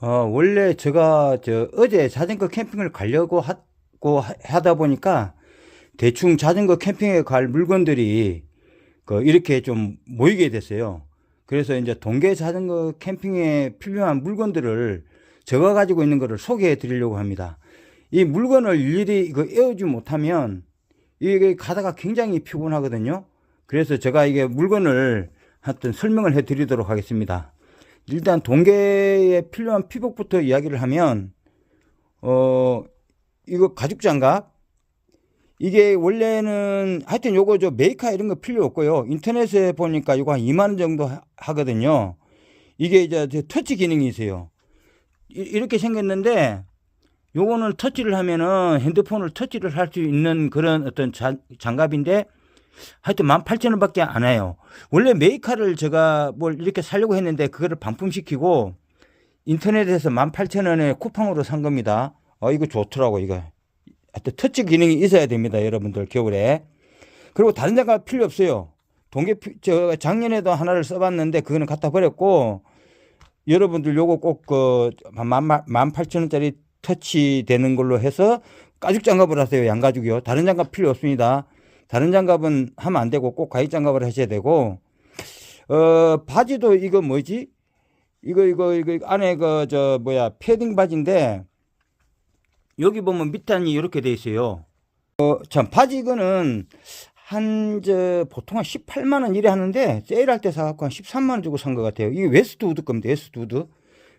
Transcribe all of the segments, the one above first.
어, 원래 제가 저 어제 자전거 캠핑을 가려고 하고 하- 하다 보니까 대충 자전거 캠핑에 갈 물건들이 그 이렇게 좀 모이게 됐어요. 그래서 이제 동계 자전거 캠핑에 필요한 물건들을 제가 가지고 있는 것을 소개해 드리려고 합니다. 이 물건을 일일이 이거 에우지 못하면 이게 가다가 굉장히 피곤하거든요. 그래서 제가 이게 물건을 하여튼 설명을 해 드리도록 하겠습니다. 일단 동계에 필요한 피복부터 이야기를 하면 어 이거 가죽 장갑? 이게 원래는 하여튼 요거 저 메이커 이런 거 필요 없고요. 인터넷에 보니까 이거 한 2만 원 정도 하- 하거든요. 이게 이제 저 터치 기능이 있어요. 이- 이렇게 생겼는데 요거는 터치를 하면은 핸드폰을 터치를 할 수 있는 그런 어떤 자- 장갑인데 하여튼 18,000원 밖에 안 해요. 원래 메이커를 제가 뭘 이렇게 사려고 했는데 그거를 반품시키고 인터넷에서 18,000원에 쿠팡으로 산 겁니다. 어, 이거 좋더라고, 이거. 하여튼 터치 기능이 있어야 됩니다, 여러분들, 겨울에. 그리고 다른 장갑 필요 없어요. 동계, 피- 저, 작년에도 하나를 써봤는데 그거는 갖다 버렸고, 여러분들 요거 꼭 그, 18,000원짜리 터치 되는 걸로 해서 가죽 장갑을 하세요, 양가죽이요. 다른 장갑 필요 없습니다. 다른 장갑은 하면 안 되고 꼭 가죽 장갑을 하셔야 되고 어 바지도 이거 뭐지? 이거 이거 이거 안에 그 저 뭐야 패딩 바지인데 여기 보면 밑단이 이렇게 돼 있어요. 어참 바지 이거는 한 저 보통 한 18만 원 이래 하는데 세일할 때 사갖고 한 13만 원 주고 산 것 같아요. 이게 웨스트 우드 겁니다 웨스트 우드.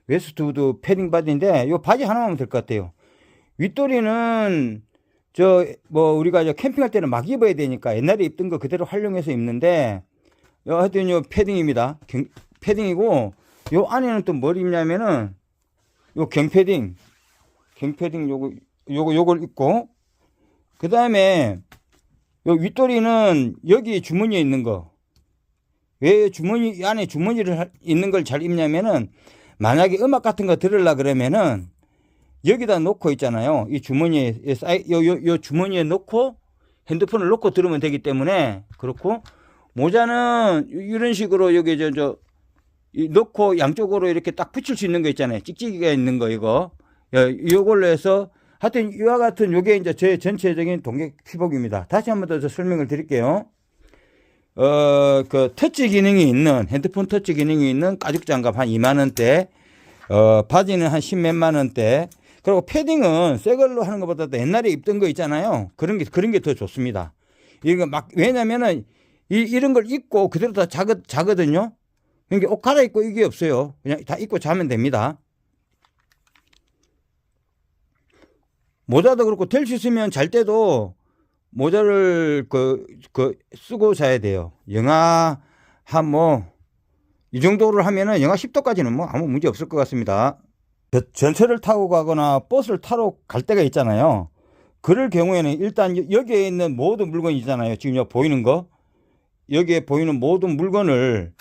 웨스트 우드 패딩 바지인데 요 바지 하나만 될 것 같아요. 윗도리는 저 뭐 우리가 저 캠핑할 때는 막 입어야 되니까 옛날에 입던 거 그대로 활용해서 입는데 요 하여튼 요 패딩입니다. 경, 패딩이고 요 안에는 또 뭘 입냐면은 요 경패딩 경패딩 요거 요거 요걸 입고 그 다음에 요 윗도리는 여기 주머니에 있는 거. 왜 주머니 이 안에 주머니를 할- 있는 걸 잘 입냐면은 만약에 음악 같은 거 들으려 그러면은 여기다 놓고 있잖아요. 이 주머니에 요, 요, 요 주머니에 놓고 핸드폰을 놓고 들으면 되기 때문에 그렇고 모자는 이- 이런 식으로 여기 저저이 넣고 양쪽으로 이렇게 딱 붙일 수 있는 거 있잖아요. 찍찍이가 있는 거 이거 요- 요걸로 해서 하여튼 이와 같은 요게 이제 제 전체적인 동계 피복입니다. 다시 한 번 더 설명을 드릴게요. 어, 그 터치 기능이 있는 핸드폰 터치 기능이 있는 가죽 장갑 한 2만 원대 어, 바지는 한 10몇만 원대 그리고 패딩은 새 걸로 하는 것보다도 옛날에 입던 거 있잖아요. 그런 게, 그런 게 더 좋습니다. 이거 막, 왜냐면은, 이, 이런 걸 입고 그대로 다 자거, 자거든요. 그러니까 옷 갈아입고 이게 없어요. 그냥 다 입고 자면 됩니다. 모자도 그렇고 될 수 있으면 잘 때도 모자를 그, 그, 쓰고 자야 돼요. 영하 한 뭐, 이 정도를 하면은 영하 10도까지는 뭐 아무 문제 없을 것 같습니다. 저- 전철을 타고 가거나 버스를 타러 갈 때가 있잖아요. 그럴 경우에는 일단 여- 여기에 있는 모든 물건이 있잖아요. 지금 여기 보이는 거. 여기에 보이는 모든 물건을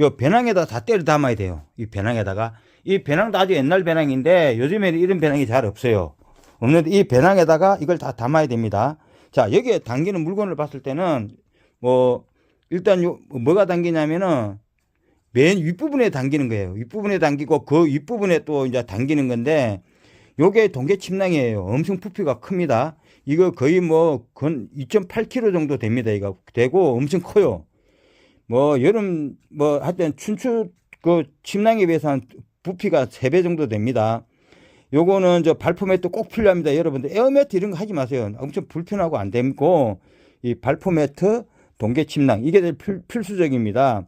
요 배낭에다 다 때려 담아야 돼요. 이 배낭에다가. 이 배낭도 아주 옛날 배낭인데 요즘에는 이런 배낭이 잘 없어요. 없는데 이 배낭에다가 이걸 다 담아야 됩니다. 자, 여기에 담기는 물건을 봤을 때는 뭐 일단 요 뭐가 담기냐면은 맨 윗부분에 당기는 거예요. 윗부분에 당기고 그 윗부분에 또 이제 당기는 건데 요게 동계 침낭이에요. 엄청 부피가 큽니다. 이거 거의 뭐 건 2.8kg 정도 됩니다. 이거 되고 엄청 커요. 뭐 여름 뭐 하여튼 춘추 그 침낭에 비해서 한 부피가 3배 정도 됩니다. 요거는 저 발포 매트 꼭 필요합니다. 여러분들 에어 매트 이런 거 하지 마세요. 엄청 불편하고 안 되고 이 발포 매트 동계 침낭 이게 필수적입니다.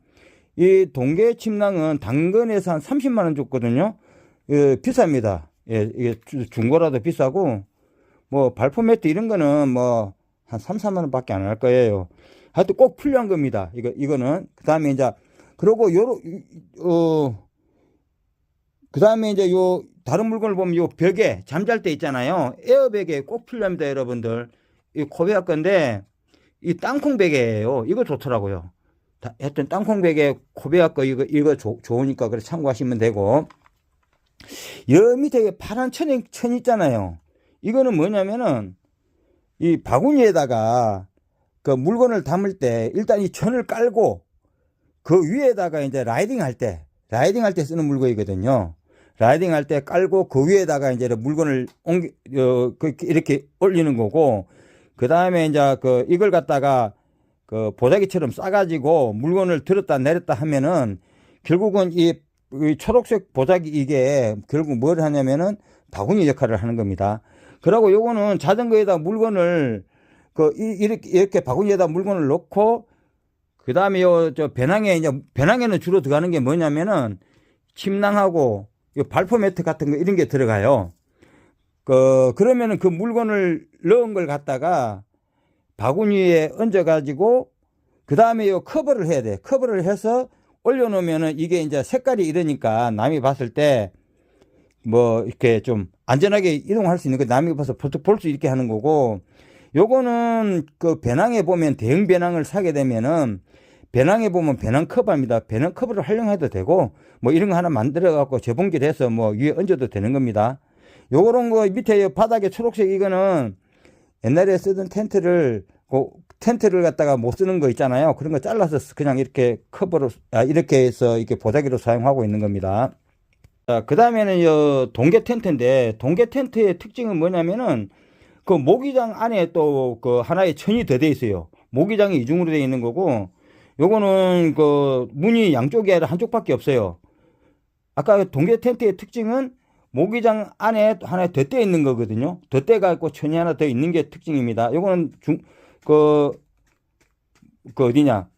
이 동계 침낭은 당근에서 한 30만 원 줬거든요. 예, 비쌉니다. 예, 이게 주- 중고라도 비싸고 뭐 발포 매트 이런 거는 뭐 한 3, 4만 원밖에 안 할 거예요. 하여튼 꼭 필요한 겁니다. 이거 이거는 그다음에 이제 그리고 요로 어 그다음에 이제 요 다른 물건을 보면 요 벽에 잠잘 때 있잖아요. 에어백에 꼭 필요합니다, 여러분들. 이 코베아 건데 이 땅콩 베개예요. 이거 좋더라고요. 다- 하여튼 땅콩 베개 코베아 거 이거 이거 좋- 좋으니까 그래 참고하시면 되고 여 밑에 파란 천, 천 있잖아요. 이거는 뭐냐면은 이 바구니에다가 그 물건을 담을 때 일단 이 천을 깔고 그 위에다가 이제 라이딩 할 때, 라이딩 할 때 쓰는 물건이거든요. 라이딩 할 때 깔고 그 위에다가 이제 물건을 옮기, 어, 그 이렇게 올리는 거고, 그 다음에 이제 그 이걸 갖다가 그 보자기처럼 싸가지고 물건을 들었다 내렸다 하면은 결국은 이, 이 초록색 보자기 이게 결국 뭘 하냐면은 바구니 역할을 하는 겁니다. 그리고 요거는 자전거에다 물건을 그 이- 이렇게 이렇게 바구니에다 물건을 넣고 그 다음에 요저 배낭에 이제 배낭에는 주로 들어가는 게 뭐냐면은 침낭하고 요 발포 매트 같은 거 이런 게 들어가요. 그 그러면은 그 물건을 넣은 걸 갖다가 바구니에 얹어 가지고 그 다음에 요 커버를 해야 돼. 커버를 해서 올려놓으면은 이게 이제 색깔이 이러니까 남이 봤을 때 뭐 이렇게 좀 안전하게 이동할 수 있는 거 남이 봐서 볼수 있게 하는 거고 요거는 그 배낭에 보면 대형 배낭을 사게 되면은 배낭에 보면 배낭 커버입니다. 배낭 커버를 활용해도 되고 뭐 이런 거 하나 만들어 갖고 재봉질해서 뭐 위에 얹어도 되는 겁니다. 요런 거 밑에 바닥에 초록색 이거는 옛날에 쓰던 텐트를 그 텐트를 갖다가 못 쓰는 거 있잖아요. 그런 거 잘라서 그냥 이렇게 커버로 아 이렇게 해서 이렇게 보자기로 사용하고 있는 겁니다. 자, 그 다음에는 요 동계 텐트인데 동계 텐트의 특징은 뭐냐면은 그 모기장 안에 또 그 하나의 천이 더 돼 있어요. 모기장이 이중으로 돼 있는 거고 요거는 그 문이 양쪽이 아니라 한쪽밖에 없어요. 아까 동계 텐트의 특징은 모기장 안에 하나 덧대 있는 거거든요. 덧대 갖고 천이 하나 더 있는 게 특징입니다. 요거는 중, 그, 그 어디냐.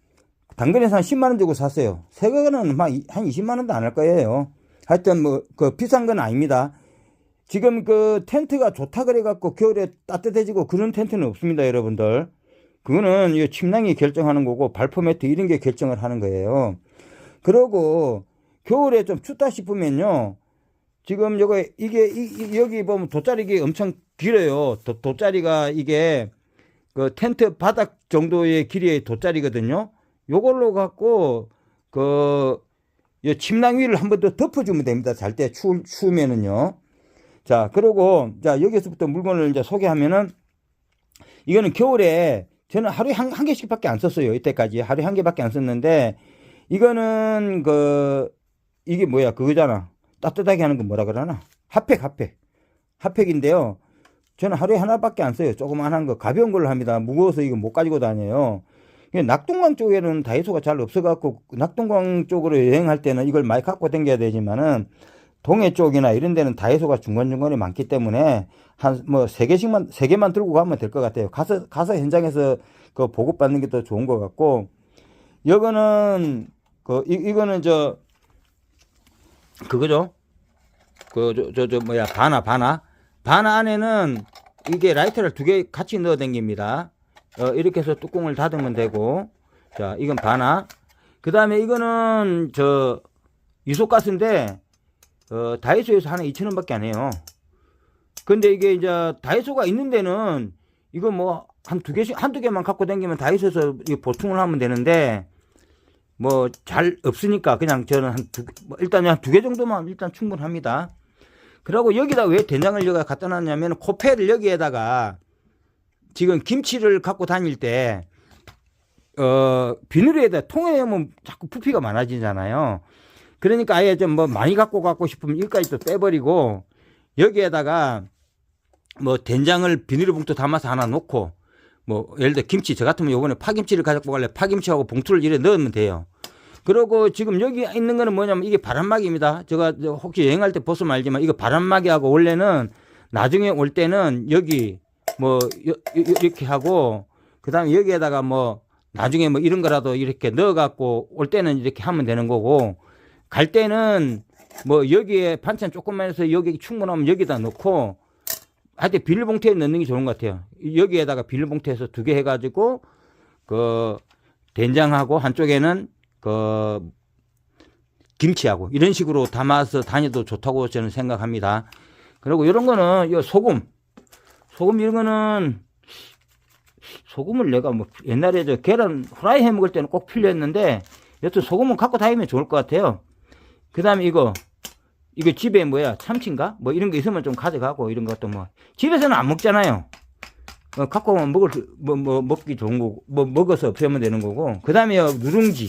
당근에서 한 10만원 주고 샀어요. 새 거는 막한 20만원도 안 할 거예요. 하여튼 뭐, 그 비싼 건 아닙니다. 지금 그 텐트가 좋다 그래갖고 겨울에 따뜻해지고 그런 텐트는 없습니다, 여러분들. 그거는 이 침낭이 결정하는 거고 발포 매트 이런 게 결정을 하는 거예요. 그러고 겨울에 좀 춥다 싶으면요. 지금 요거 이게 이, 이- 여기 보면 돗자리가 엄청 길어요. 돗, 돗자리가 이게 그 텐트 바닥 정도의 길이의 돗자리거든요. 요걸로 갖고 그이 침낭 위를 한 번 더 덮어주면 됩니다. 잘 때 추, 추우면은요. 자, 그리고 자 여기서부터 물건을 이제 소개하면은 이거는 겨울에 저는 하루에 한, 한 개씩밖에 안 썼어요. 이때까지 하루에 한 개밖에 안 썼는데 이거는 그 이게 뭐야 그거잖아. 따뜻하게 하는 거 뭐라 그러나? 핫팩, 핫팩. 핫팩인데요. 저는 하루에 하나밖에 안 써요. 조그만한 거, 가벼운 걸로 합니다. 무거워서 이거 못 가지고 다녀요. 낙동강 쪽에는 다이소가 잘 없어갖고, 낙동강 쪽으로 여행할 때는 이걸 많이 갖고 다녀야 되지만은, 동해 쪽이나 이런 데는 다이소가 중간중간에 많기 때문에, 한, 뭐, 세 개씩만, 세 개만 들고 가면 될 것 같아요. 가서, 가서 현장에서 그 보급받는 게 더 좋은 것 같고, 이거는, 그, 이, 이거는 저, 그거죠. 그, 저, 저, 저, 뭐야, 바나, 바나. 바나 안에는 이게 라이터를 두 개 같이 넣어 댕깁니다. 어, 이렇게 해서 뚜껑을 닫으면 되고. 자, 이건 바나. 그 다음에 이거는 저, 이소가스인데, 어, 다이소에서 하나 2,000원 밖에 안 해요. 근데 이게 이제 다이소가 있는 데는 이거 뭐 한 두 개씩, 한두 개만 갖고 다니면 다이소에서 보충을 하면 되는데, 뭐 잘 없으니까 그냥 저는 한 두, 뭐 일단 한 두 개 정도만 일단 충분합니다. 그리고 여기다 왜 된장을 여기다 갖다 놨냐면 코페를 여기에다가 지금 김치를 갖고 다닐 때 어, 비닐에다 통에 하면 자꾸 부피가 많아지잖아요. 그러니까 아예 좀 뭐 많이 갖고 갖고 싶으면 여기까지 또 빼버리고 여기에다가 뭐 된장을 비닐 봉투 담아서 하나 놓고 뭐 예를 들어 김치 저 같으면 요번에 파김치를 가지고 갈래 파김치하고 봉투를 이래 넣으면 돼요. 그리고 지금 여기 있는 거는 뭐냐면 이게 바람막이입니다. 제가 저 혹시 여행할 때 벗으면 알지만 이거 바람막이하고 원래는 나중에 올 때는 여기 뭐 이렇게 하고 그다음에 여기에다가 뭐 나중에 뭐 이런 거라도 이렇게 넣어 갖고 올 때는 이렇게 하면 되는 거고 갈 때는 뭐 여기에 반찬 조금만 해서 여기 충분하면 여기다 넣고 하여튼 비닐봉투에 넣는 게 좋은 것 같아요. 여기에다가 비닐봉투에서 두 개 해가지고 그 된장하고 한쪽에는 그 김치하고 이런 식으로 담아서 다녀도 좋다고 저는 생각합니다. 그리고 이런 거는 이 소금, 소금 이런 거는 소금을 내가 뭐 옛날에 저 계란 후라이 해 먹을 때는 꼭 필요했는데 여튼 소금은 갖고 다니면 좋을 것 같아요. 그 다음에 이거 이거 집에 뭐야 참치인가 뭐 이런 거 있으면 좀 가져가고 이런 것도 뭐 집에서는 안 먹잖아요. 어, 갖고 오면 먹을 수- 뭐, 뭐 먹기 좋은 거고 뭐 먹어서 없애면 되는 거고 그 다음에 누룽지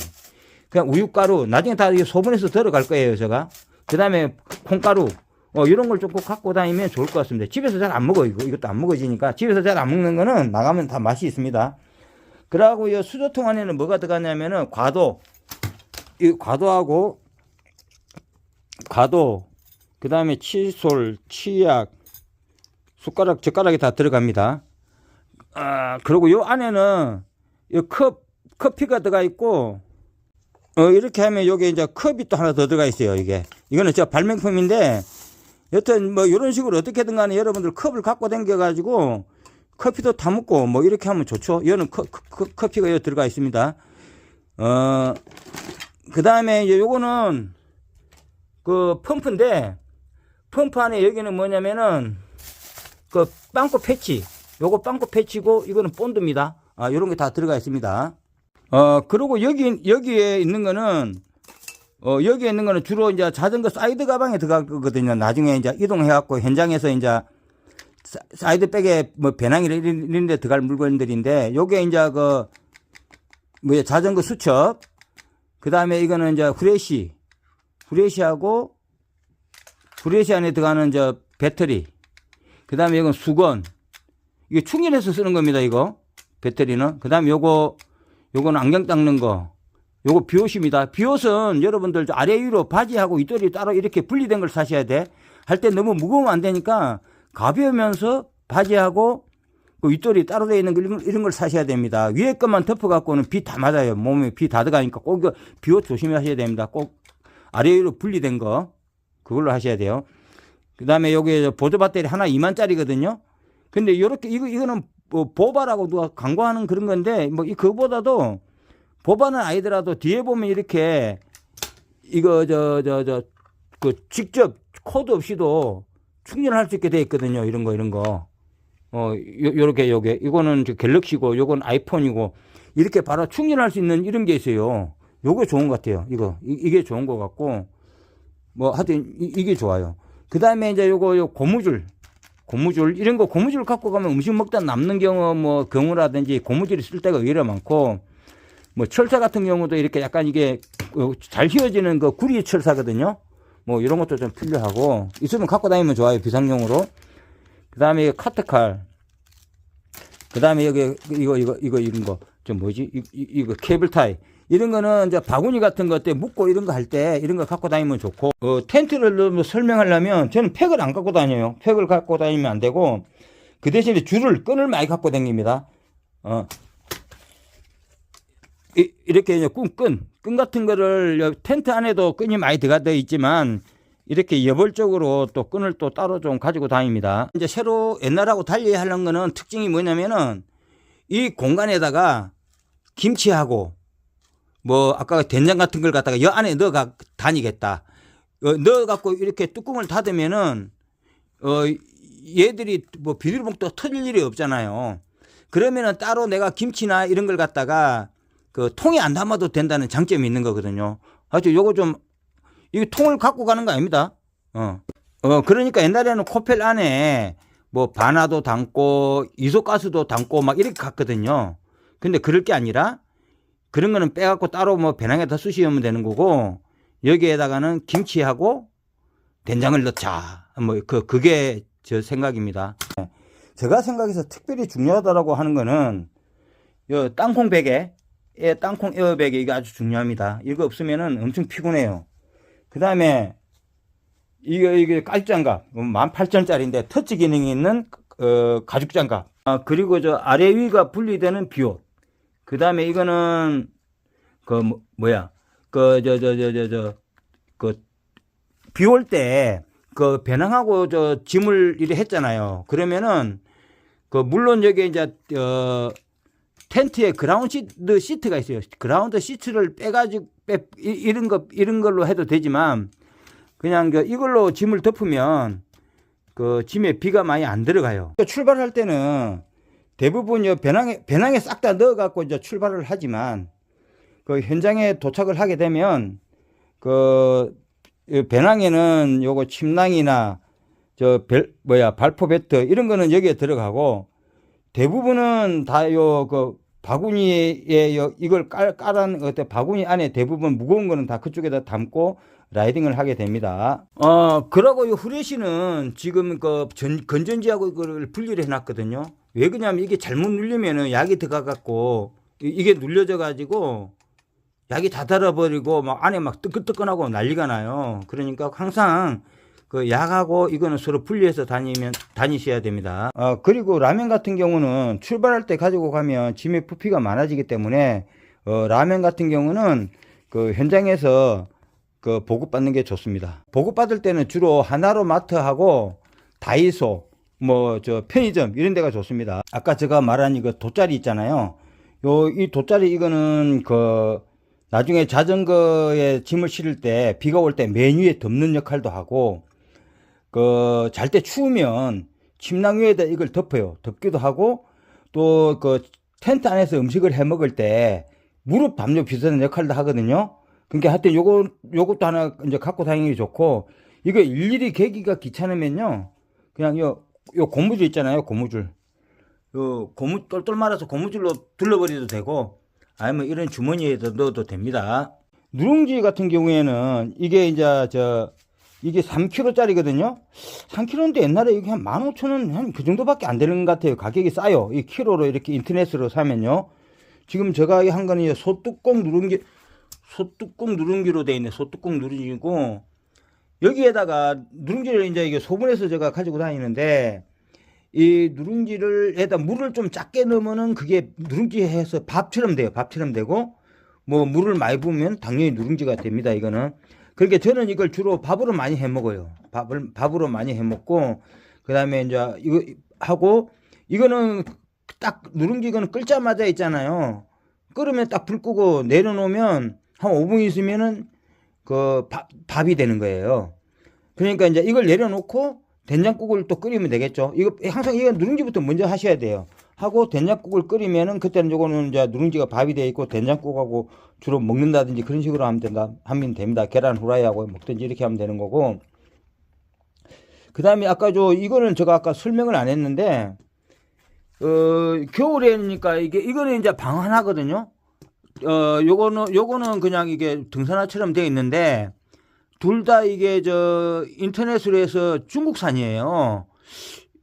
그냥 우유가루 나중에 다 소분해서 들어갈 거예요 제가 그 다음에 콩가루, 어, 이런 걸좀꼭 갖고 다니면 좋을 것 같습니다. 집에서 잘 안 먹어, 이거. 이것도 안 먹어지니까. 집에서 잘 안 먹는 거는 나가면 다 맛이 있습니다. 그러고 이 수저통 안에는 뭐가 들어가냐면은 과도, 이 과도하고, 과도, 그 다음에 칫솔, 치약, 숟가락, 젓가락이 다 들어갑니다. 아, 그리고 요 안에는 이 컵, 커피가 들어가 있고, 어, 이렇게 하면 여기 이제 컵이 또 하나 더 들어가 있어요, 이게. 이거는 저 발명품인데, 여튼 뭐 이런 식으로 어떻게든 간에 여러분들 컵을 갖고 다녀가지고, 커피도 다 먹고 뭐 이렇게 하면 좋죠. 이거는 커, 커, 커피가 여기 들어가 있습니다. 어, 그 다음에 요거는 그 펌프인데, 펌프 안에 여기는 뭐냐면은, 그 빵꾸 패치. 요거 빵꾸 패치고 이거는 본드입니다. 아, 요런 게 다 들어가 있습니다. 어, 그리고 여기, 여기에 있는 거는, 어, 여기에 있는 거는 주로 이제 자전거 사이드 가방에 들어가거든요. 나중에 이제 이동해 갖고 현장에서 이제 사- 사이드 백에 뭐 배낭이나 이런 데 들어갈 물건들인데, 요게 이제 그, 뭐야, 자전거 수첩, 그 다음에 이거는 이제 후레쉬, 후레쉬하고, 후레쉬 안에 들어가는 저 배터리, 그 다음에 이건 수건, 이게 충전해서 쓰는 겁니다, 이거. 배터리는. 그 다음에 요거, 요거는 안경 닦는 거. 요거 비옷입니다. 비옷은 여러분들 저 아래 위로 바지하고 윗돌이 따로 이렇게 분리된 걸 사셔야 돼. 할 때 너무 무거우면 안 되니까 가벼우면서 바지하고 그 윗돌이 따로 되어 있는 거 이런, 걸- 이런 걸 사셔야 됩니다. 위에 것만 덮어갖고는 비 다 맞아요. 몸에 비 다 들어가니까 꼭 이거 비옷 조심하셔야 됩니다. 꼭 아래 위로 분리된 거 그걸로 하셔야 돼요. 그 다음에 여기 보조 배터리 하나 2만짜리거든요. 근데 요렇게 이거 이거는 뭐 보바라고 누가 광고하는 그런 건데 뭐 이 그거보다도 보바는 아니더라도 뒤에 보면 이렇게 이거 저 저 저 그 직접 코드 없이도 충전할 수 있게 돼 있거든요. 이런 거 이런 거. 어 요, 요렇게 요게 이거는 저 갤럭시고 요건 아이폰이고 이렇게 바로 충전할 수 있는 이런 게 있어요. 요거 좋은 것 같아요. 이거 이, 이게 좋은 것 같고 뭐 하여튼 이, 이게 좋아요. 그 다음에 이제 요거 요 고무줄 고무줄 이런 거 고무줄 갖고 가면 음식 먹다 남는 경우 뭐 경우라든지 고무줄이 쓸 때가 의외로 많고 뭐 철사 같은 경우도 이렇게 약간 이게 어, 잘 휘어지는 그 구리 철사거든요. 뭐 이런 것도 좀 필요하고 있으면 갖고 다니면 좋아요 비상용으로. 그 다음에 카트칼. 그 다음에 여기 이거 이거 이거 이런 거 좀 뭐지 이, 이, 이거 케이블 타이 이런 거는 이제 바구니 같은 거때 묶고 이런 거 할 때 이런 거 갖고 다니면 좋고 어, 텐트를 뭐 설명하려면 저는 팩을 안 갖고 다녀요. 팩을 갖고 다니면 안 되고 그 대신에 줄을 끈을 많이 갖고 다닙니다. 어. 이, 이렇게 이제 끈, 끈, 끈 같은 거를 여- 텐트 안에도 끈이 많이 들어가 있지만 이렇게 여벌적으로 또 끈을 또 따로 좀 가지고 다닙니다. 이제 새로 옛날하고 달리 하는 거는 특징이 뭐냐면은 이 공간에다가 김치하고 뭐 아까 된장 같은 걸 갖다가 여 안에 넣어 가 다니겠다. 어, 넣어 갖고 이렇게 뚜껑을 닫으면은 어 얘들이 뭐 비닐봉투 터질 일이 없잖아요. 그러면은 따로 내가 김치나 이런 걸 갖다가 그 통에 안 담아도 된다는 장점이 있는 거거든요. 하여튼 요거 좀, 이 통을 갖고 가는 거 아닙니다. 어. 어, 그러니까 옛날에는 코펠 안에 뭐 바나도 담고 이소가스도 담고 막 이렇게 갔거든요. 근데 그럴 게 아니라 그런 거는 빼갖고 따로 뭐 배낭에다 쑤시면 되는 거고 여기에다가는 김치하고 된장을 넣자. 뭐 그, 그게 저 생각입니다. 제가 생각해서 특별히 중요하다라고 하는 거는 요 땅콩 베개 예, 땅콩 에어백이 이게 아주 중요합니다. 이거 없으면은 엄청 피곤해요. 그 다음에 이거 이게 가죽장갑 18,000원짜리인데 터치 기능이 있는 어, 가죽장갑. 아, 그리고 저 아래 위가 분리되는 비옷. 그 다음에 이거는 그 뭐, 뭐야 그 저 저 저 저 저 그 비 올 때 그 배낭하고 저 짐을 이래 했잖아요. 그러면은 그 물론 여기 이제 어 텐트에 그라운드 시트, 시트가 있어요. 그라운드 시트를 빼가지고 빼 이- 이런 거 이런 걸로 해도 되지만 그냥 그 이걸로 짐을 덮으면 그 짐에 비가 많이 안 들어가요. 출발할 때는 대부분 요 배낭에 배낭에 싹 다 넣어 갖고 이제 출발을 하지만 그 현장에 도착을 하게 되면 그이 배낭에는 요거 침낭이나 저 벨 뭐야 발포 배트 이런 거는 여기에 들어가고 대부분은 다 요 그 바구니에 요 이걸 깔 깔은 어때 바구니 안에 대부분 무거운 거는 다 그쪽에다 담고 라이딩을 하게 됩니다. 어, 그러고 이 후레쉬는 지금 그 전, 건전지하고 이걸 분리를 해놨거든요. 왜 그러냐면 이게 잘못 누르면은 약이 들어가갖고 이- 이게 눌려져 가지고 약이 다 달아버리고 막 안에 막 뜨끈뜨끈하고 난리가 나요. 그러니까 항상 그 약하고 이거는 서로 분리해서 다니면 다니셔야 됩니다. 어, 그리고 라면 같은 경우는 출발할 때 가지고 가면 짐의 부피가 많아지기 때문에 어, 라면 같은 경우는 그 현장에서 그 보급받는 게 좋습니다. 보급받을 때는 주로 하나로 마트하고 다이소 뭐 저 편의점 이런 데가 좋습니다. 아까 제가 말한 이거 돗자리 있잖아요. 요 이 돗자리 이거는 그 나중에 자전거에 짐을 실을 때 비가 올 때 맨 위에 덮는 역할도 하고 그 잘 때 추우면 침낭 위에다 이걸 덮어요. 덮기도 하고 또 그 텐트 안에서 음식을 해 먹을 때 무릎 담요 비슷한 역할도 하거든요. 그러니까 하여튼 요거 요것도 하나 이제 갖고 다니기 좋고 이거 일일이 개기가 귀찮으면요. 그냥 요 요 고무줄 있잖아요. 고무줄. 요 고무 똘똘 말아서 고무줄로 둘러버려도 되고 아니면 이런 주머니에도 넣어도 됩니다. 누룽지 같은 경우에는 이게 이제 저 이게 3kg짜리거든요. 3kg인데 옛날에 이게 한 15,000원 한 그 정도밖에 안 되는 것 같아요. 가격이 싸요. 이 키로로 이렇게 인터넷으로 사면요. 지금 제가 한 거는 소뚜껑 누룽지 소뚜껑 누룽지로 돼 있네. 소뚜껑 누룽지고 여기에다가 누룽지를 이제 이게 소분해서 제가 가지고 다니는데 이 누룽지를 에다 물을 좀 작게 넣으면은 그게 누룽지 해서 밥처럼 돼요. 밥처럼 되고 뭐 물을 많이 부으면 당연히 누룽지가 됩니다. 이거는 그러니까 저는 이걸 주로 밥으로 많이 해 먹어요. 밥을 밥으로 많이 해 먹고 그다음에 이제 이거 하고 이거는 딱 누룽지 이거는 끓자마자 있잖아요. 끓으면 딱 불 끄고 내려놓으면 한 5분 있으면은 그 밥, 밥이 되는 거예요. 그러니까 이제 이걸 내려놓고 된장국을 또 끓이면 되겠죠. 이거 항상 이거 누룽지부터 먼저 하셔야 돼요. 하고 된장국을 끓이면은 그때는 요거는 이제 누룽지가 밥이 돼 있고 된장국하고 주로 먹는다든지 그런 식으로 하면 된다 하면 됩니다. 계란 후라이하고 먹든지 이렇게 하면 되는 거고. 그다음에 아까 저 이거는 제가 아까 설명을 안 했는데 어 겨울에니까 이게 이거는 이제 방 하나거든요. 어 요거는 요거는 그냥 이게 등산화처럼 되어 있는데 둘 다 이게 저 인터넷으로 해서 중국산이에요.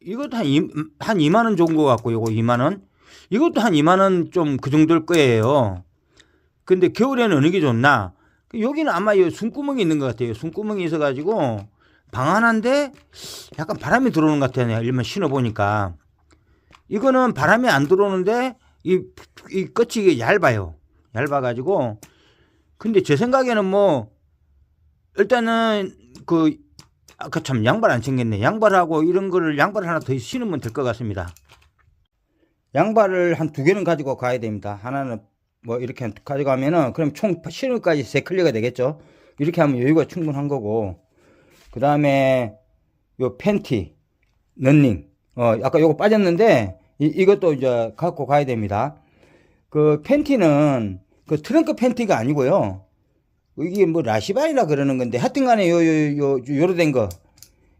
이것도 한, 이, 한 2만 원 정도 같고 요거 2만 원. 이것도 한 2만 원 좀 그 정도일 거예요. 근데 겨울에는 어느 게 좋나? 여기는 아마 이 숨구멍이 있는 것 같아요. 숨구멍이 있어가지고 방 하나인데 약간 바람이 들어오는 것 같아요. 일만 신어보니까. 이거는 바람이 안 들어오는데 이, 이 끝이 얇아요. 얇아가지고. 근데 제 생각에는 뭐 일단은 그 아까 참 양발 안 챙겼네. 양발하고 이런 거를 양발 하나 더 신으면 될 것 같습니다. 양발을 한 두 개는 가지고 가야 됩니다. 하나는 뭐 이렇게 가져가면은 그럼 총 신을까지 세 클리가 되겠죠. 이렇게 하면 여유가 충분한 거고. 그 다음에 요 팬티, 런닝. 어, 아까 요거 빠졌는데 이, 이것도 이제 갖고 가야 됩니다. 그 팬티는 그 트렁크 팬티가 아니고요. 이게 뭐 라시반이라 그러는 건데 하여튼 간에 요 요 요 요로 된 거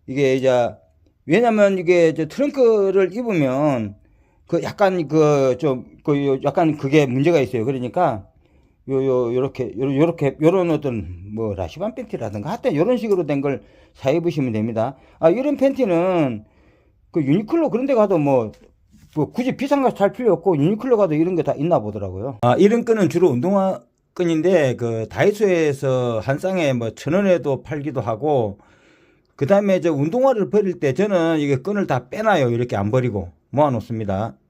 이게 이제 왜냐면 이게 저 트렁크를 입으면 그 약간 그 좀 그 약간 그게 문제가 있어요. 그러니까 요 요 요렇게 요 요렇게 요런 어떤 뭐 라시반 팬티라든가 하여튼 요런 식으로 된 걸 사 입으시면 됩니다. 아 이런 팬티는 그 유니클로 그런 데 가도 뭐, 뭐 굳이 비싼 거 살 필요 없고 유니클로 가도 이런 게 다 있나 보더라고요. 아 이런 끈은 주로 운동화 끈인데 그 다이소에서 한 쌍에 뭐 천 원에도 팔기도 하고 그 다음에 저 운동화를 버릴 때 저는 이게 끈을 다 빼놔요. 이렇게 안 버리고 모아 놓습니다.